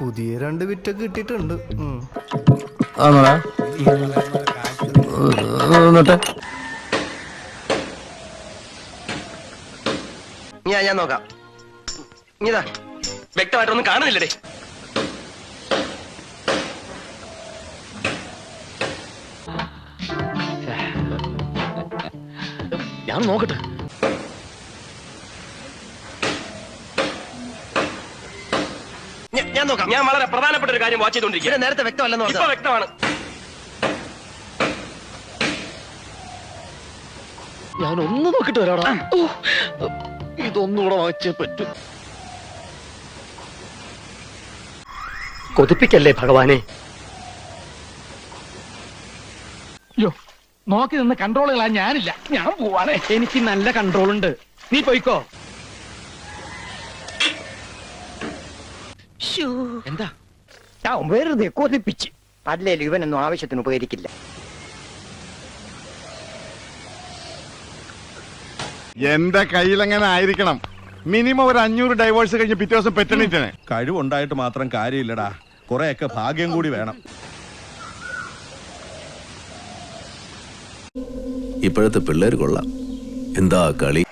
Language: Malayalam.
പുതിയ രണ്ട് വിറ്റൊക്കെ കിട്ടിയിട്ടുണ്ട്. ഞാൻ ഞാൻ നോക്കാം. ഇതാ. വ്യക്തമായിട്ടൊന്നും കാണുന്നില്ലേ ഞാൻ നോക്കട്ടെ. ഞാൻ നോക്കാം. ഞാൻ വളരെ പ്രധാനപ്പെട്ട ഒരു കാര്യം വാച്ച് ചെയ്തോണ്ടിരിക്കുക നേരത്തെ വ്യക്തമല്ലെന്ന് ഇപ്പൊ വ്യക്തമാണ്. ഞാൻ ഒന്ന് നോക്കിട്ട് വരാടാ. ഓ, ഇതൊന്നുകൂടെ വായിച്ചേ പറ്റൂ. കൊതിപ്പിക്കല്ലേ ഭഗവാനെ? അയ്യോ നോക്കി നിന്ന് കൺട്രോളുകളാ ഞാനില്ല. ഞാൻ പോവാണേ. എനിക്ക് നല്ല കൺട്രോൾ ഉണ്ട്. നീ പോയിക്കോ? എന്താ? ഞാൻ വെറുതെ കൊതിപ്പിച്ച്. അല്ലേലും ഇവനൊന്നും ആവശ്യത്തിന് ഉപകരിക്കില്ല. എന്റെ കയ്യിലെങ്ങനെ ആയിരിക്കണം? മിനിമം ഒരു അഞ്ഞൂറ് ഡൈവേഴ്സ് കഴിഞ്ഞ് പിറ്റേ ദിവസം പെറ്റണിട്ടിന് കഴിവുണ്ടായിട്ട് മാത്രം കാര്യമില്ലടാ. കുറെയൊക്കെ ഭാഗ്യം കൂടി വേണം. ഇപ്പോഴത്തെ പിള്ളേർ കൊള്ളാം. എന്താ കളി?